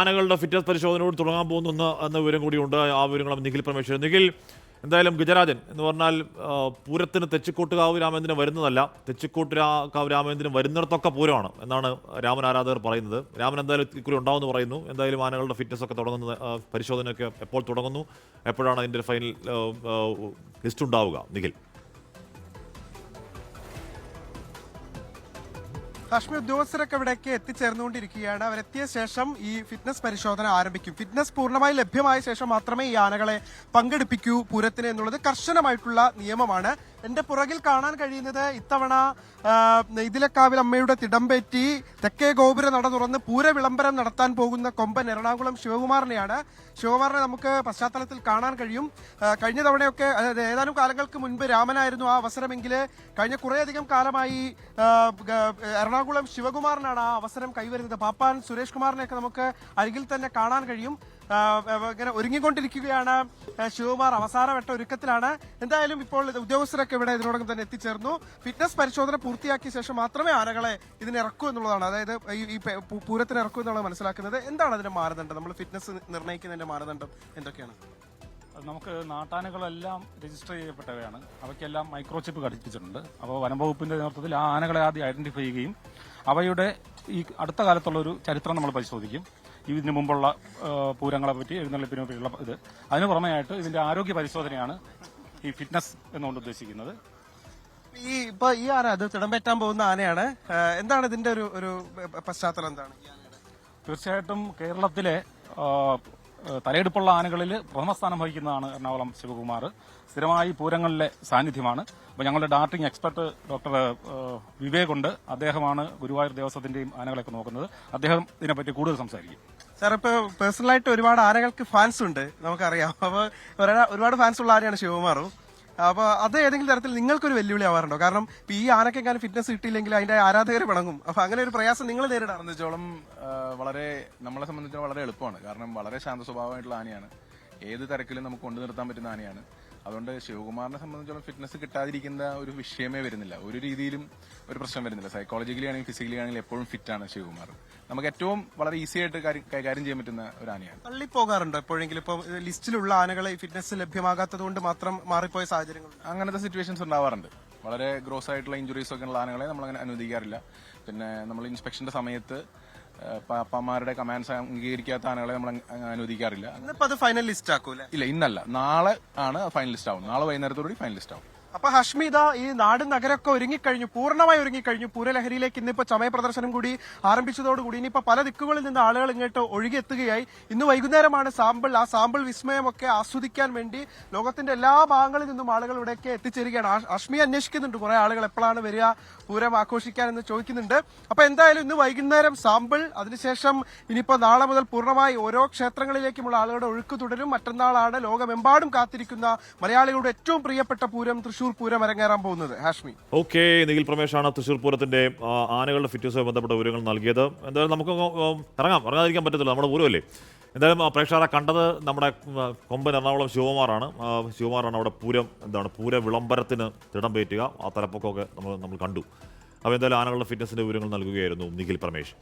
ആനകളുടെ ഫിറ്റ്നസ് പരിശോധനയോട് തുടങ്ങാൻ പോകുന്നു എന്ന വിവരം കൂടിയുണ്ട്. ആ വിവരങ്ങളും നിഖിൽ പരമേശ്വരൻ. നിഖിൽ എന്തായാലും ഗജരാജൻ എന്ന് പറഞ്ഞാൽ പൂരത്തിന് തെച്ചിക്കോട്ടുകാവ് രാമേന്ദ്രൻ വരുന്നതല്ല. തെച്ചിക്കോട്ട് കാവ് രാമേന്ദ്രൻ വരുന്നിടത്തൊക്കെ പൂരമാണ് എന്നാണ് രാമൻ ആരാധകർ പറയുന്നത്. രാമൻ എന്തായാലും ഇക്കുറി ഉണ്ടാവുമെന്ന് പറയുന്നു. എന്തായാലും ആനകളുടെ ഫിറ്റ്നസ് ഒക്കെ തുടങ്ങുന്ന പരിശോധനയൊക്കെ എപ്പോൾ തുടങ്ങുന്നു? എപ്പോഴാണ് അതിന്റെ ഫൈനൽ ലിസ്റ്റ് ഉണ്ടാവുക നിഖിൽ? കാശ്മീർ ഉദ്യോഗസ്ഥരൊക്കെ ഇവിടേക്ക് എത്തിച്ചേർന്നുകൊണ്ടിരിക്കുകയാണ്. അവരെത്തിയ ശേഷം ഈ ഫിറ്റ്നസ് പരിശോധന ആരംഭിക്കും. ഫിറ്റ്നസ് പൂർണമായി ലഭ്യമായ ശേഷം മാത്രമേ ഈ ആനകളെ പങ്കെടുപ്പിക്കൂ പൂരത്തിന് എന്നുള്ളത് കർശനമായിട്ടുള്ള നിയമമാണ്. എന്റെ പുറകിൽ കാണാൻ കഴിയുന്നത് ഇത്തവണ നെയ്തിലക്കാവിൽ അമ്മയുടെ തിടമ്പേറ്റി തെക്കേ ഗോപുര നട തുറന്ന് പൂര വിളംബരം നടത്താൻ പോകുന്ന കൊമ്പൻ എറണാകുളം ശിവകുമാറിനെയാണ്. ശിവകുമാറിനെ നമുക്ക് പശ്ചാത്തലത്തിൽ കാണാൻ കഴിയും. കഴിഞ്ഞ തവണയൊക്കെ അതായത് ഏതാനും കാലങ്ങൾക്ക് മുൻപ് രാമനായിരുന്നു ആ അവസരമെങ്കിൽ കഴിഞ്ഞ കുറേയധികം കാലമായി എറണാകുളം ശിവകുമാറിനാണ് ആ അവസരം കൈവരുന്നത്. പാപ്പാൻ സുരേഷ് കുമാറിനെയൊക്കെ നമുക്ക് അരികിൽ തന്നെ കാണാൻ കഴിയും. ഇങ്ങനെ ഒരുങ്ങിക്കൊണ്ടിരിക്കുകയാണ് ശിവകുമാർ. അവസാനവട്ട ഒരുക്കത്തിലാണ്. എന്തായാലും ഇപ്പോൾ ഉദ്യോഗസ്ഥരൊക്കെ ഇവിടെ ഇതിനോടകം തന്നെ എത്തിച്ചേർന്നു. ഫിറ്റ്നസ് പരിശോധന പൂർത്തിയാക്കിയ ശേഷം മാത്രമേ ആനകളെ ഇതിനിറക്കൂ എന്നുള്ളതാണ്. അതായത് ഈ പൂരത്തിന് ഇറക്കൂ എന്നുള്ളത് മനസ്സിലാക്കുന്നത്. എന്താണ് അതിന്റെ മാനദണ്ഡം? നമ്മൾ ഫിറ്റ്നസ് നിർണയിക്കുന്നതിന്റെ മാനദണ്ഡം എന്തൊക്കെയാണ്? നമുക്ക് നാട്ടാനകളെല്ലാം രജിസ്റ്റർ ചെയ്യപ്പെട്ടവയാണ്. അവയ്ക്കെല്ലാം മൈക്രോ ചിപ്പ് ഘടിപ്പിച്ചിട്ടുണ്ട്. അപ്പോൾ വനംവകുപ്പിന്റെ നേതൃത്വത്തിൽ ആ ആനകളെ ആദ്യം ഐഡന്റിഫൈ ചെയ്യുകയും അവയുടെ ഈ അടുത്ത കാലത്തുള്ള ഒരു ചരിത്രം നമ്മൾ പരിശോധിക്കും. ഇതിനു മുമ്പുള്ള പൂരങ്ങളെ പറ്റി എഴുന്നള്ളിപ്പിനെ പറ്റിയുള്ള ഇത്. അതിന് പുറമെയായിട്ട് ഇതിന്റെ ആരോഗ്യ പരിശോധനയാണ് ഈ ഫിറ്റ്നസ് എന്നുകൊണ്ട് ഉദ്ദേശിക്കുന്നത്. ഈ ഇപ്പൊ ഈ ആന അത് തിടമ്പേറ്റാൻ പോകുന്ന ആനയാണ്. എന്താണ് ഇതിന്റെ ഒരു ഒരു പശ്ചാത്തലം എന്താണ് തീർച്ചയായിട്ടും കേരളത്തിലെ തലയെടുപ്പുള്ള ആനകളിൽ പ്രഥമ സ്ഥാനം വഹിക്കുന്നതാണ് എറണാകുളം ശിവകുമാർ. സ്ഥിരമായി പൂരങ്ങളിലെ സാന്നിധ്യമാണ്. അപ്പോൾ ഞങ്ങളുടെ ഡാർട്ടിംഗ് എക്സ്പെർട്ട് ഡോക്ടർ വിവേക് ഉണ്ട് അദ്ദേഹമാണ് ഗുരുവായൂർ ദേവസ്വത്തിന്റെയും ആനകളൊക്കെ നോക്കുന്നത്. അദ്ദേഹം ഇതിനെപ്പറ്റി കൂടുതൽ സംസാരിക്കും. സാർ ഇപ്പോൾ പേഴ്സണലായിട്ട് ഒരുപാട് ആനകൾക്ക് ഫാൻസ് ഉണ്ട് നമുക്കറിയാം. അപ്പോൾ ഒരാ- ഒരുപാട് ഫാൻസ് ഉള്ള ആനയാണ് ശിവകുമാറും. അപ്പൊ അത് ഏതെങ്കിലും തരത്തിൽ നിങ്ങൾക്കൊരു വെല്ലുവിളി ആവാറുണ്ടോ? കാരണം ഈ ആനക്കെങ്ങാനും ഫിറ്റ്നസ് കിട്ടിയില്ലെങ്കിൽ അതിന്റെ ആരാധകർ പിണങ്ങും അപ്പൊ അങ്ങനെ ഒരു പ്രയാസം നിങ്ങൾ നേരിടാറുണ്ട്? വളരെ നമ്മളെ സംബന്ധിച്ചോളം വളരെ എളുപ്പമാണ്. കാരണം വളരെ ശാന്ത സ്വഭാവമായിട്ടുള്ള ആനയാണ്. ഏത് തരക്കിലും നമുക്ക് കൊണ്ടു നിർത്താൻ പറ്റുന്ന ആനയാണ്. അതുകൊണ്ട് ശിവകുമാറിനെ സംബന്ധിച്ചോളം ഫിറ്റ്നസ് കിട്ടാതിരിക്കുന്ന ഒരു വിഷയമേ വരുന്നില്ല. ഒരു രീതിയിലും ഒരു പ്രശ്നം വരുന്നില്ല. സൈക്കോളജിക്കലി ആണെങ്കിലും ഫിസിക്കലി ആണെങ്കിലും എപ്പോഴും ഫിറ്റ് ആണ് ശിവകുമാർ നമുക്ക് ഏറ്റവും വളരെ ഈസി ആയിട്ട് കാര്യം- കൈകാര്യം ചെയ്യാൻ പറ്റുന്ന ഒരു ആനയാണ്. തള്ളിപ്പോകാറുണ്ടോ എപ്പോഴെങ്കിലും? ഇപ്പൊ ലിസ്റ്റിലുള്ള ആനകളെ ഫിറ്റ്നസ് ലഭ്യമാകാത്തത് കൊണ്ട് മാത്രം മാറിപ്പോയ സാഹചര്യങ്ങൾ അങ്ങനത്തെ സിറ്റുവേഷൻസ് ഉണ്ടാവാറുണ്ട്. വളരെ ഗ്രോസ് ആയിട്ടുള്ള ഇഞ്ചുറീസ് ഒക്കെ ഉള്ള ആനകളെ നമ്മൾ അങ്ങനെ അനുവദിക്കാറില്ല. പിന്നെ നമ്മൾ ഇൻസ്പെക്ഷന്റെ സമയത്ത് പാപ്പമാരുടെ കമാൻഡ്സ് അംഗീകരിക്കാത്ത ആനകളെ നമ്മൾ അനുവദിക്കാറില്ല. ഇന്നിപ്പോ അത് ഫൈനൽ ലിസ്റ്റ് ആക്കൂല ഇല്ല ഇന്നല്ല. നാളെ ആണ് ഫൈനൽ ലിസ്റ്റ് ആവും നാളെ വൈകുന്നേരത്തോടുകൂടി ഫൈനലിസ്റ്റ് ആവും. അപ്പൊ ഹഷ്മിത ഈ നാടും നഗരമൊക്കെ ഒരുങ്ങിക്കഴിഞ്ഞു പൂർണമായി ഒരുങ്ങിക്കഴിഞ്ഞു. പൂരലഹരിയിലേക്ക് ഇന്നിപ്പോ ചമയ പ്രദർശനം കൂടി ആരംഭിച്ചതോടുകൂടി ഇനിയിപ്പോ പല ദിക്കുകളിൽ നിന്ന് ആളുകൾ ഇങ്ങോട്ട് ഒഴുകിയെത്തുകയായി. ഇന്ന് വൈകുന്നേരമാണ് സാമ്പിൾ. ആ സാമ്പിൾ വിസ്മയമൊക്കെ ആസ്വദിക്കാൻ വേണ്ടി ലോകത്തിന്റെ എല്ലാ ഭാഗങ്ങളിൽ നിന്നും ആളുകൾ ഇവിടേക്ക് എത്തിച്ചേരുകയാണ്. ഹഷ്മി അന്വേഷിക്കുന്നുണ്ട്. കുറെ ആളുകൾ എപ്പോഴാണ് വരിക പൂരം ആഘോഷിക്കാൻ എന്ന് ചോദിക്കുന്നുണ്ട്. അപ്പൊ എന്തായാലും ഇന്ന് വൈകുന്നേരം സാമ്പിൾ അതിനുശേഷം ഇനിയിപ്പോ നാളെ മുതൽ പൂർണമായി ഓരോ ക്ഷേത്രങ്ങളിലേക്കുമുള്ള ആളുകളുടെ ഒഴുക്ക് തുടരും. മറ്റന്നാളാണ് ലോകമെമ്പാടും കാത്തിരിക്കുന്ന മലയാളികളുടെ ഏറ്റവും പ്രിയപ്പെട്ട പൂരം തൃശൂർ പൂരം അരങ്ങേറാൻ പോകുന്നത്. ഹാഷ്മി. ഓക്കെ നിഖിൽ പ്രമേഷാണ് തൃശൂർ പൂരത്തിന്റെ ആനകളുടെ ഫിറ്റ്നസുമായി ബന്ധപ്പെട്ട വിവരങ്ങൾ നൽകിയത്. എന്തായാലും നമുക്ക് ഇറങ്ങാം. ഇറങ്ങാതിരിക്കാൻ പറ്റത്തില്ല. നമ്മുടെ പൂരമല്ലേ? എന്തായാലും പ്രേക്ഷകരെ കണ്ടത് നമ്മുടെ കൊമ്പൻ എറണാകുളം ശിവകുമാറാണ്. ശിവകുമാറാണ് അവിടെ പൂരം എന്താണ് പൂര വിളംബരത്തിന് തിടം പേറ്റുക. ആ തലപ്പൊക്കമൊക്കെ നമ്മൾ നമ്മൾ കണ്ടു. അപ്പോൾ എന്തായാലും ആനകളുടെ ഫിറ്റ്നസിന്റെ വിവരങ്ങൾ നൽകുകയായിരുന്നു നിഖിൽ പരമേഷ്.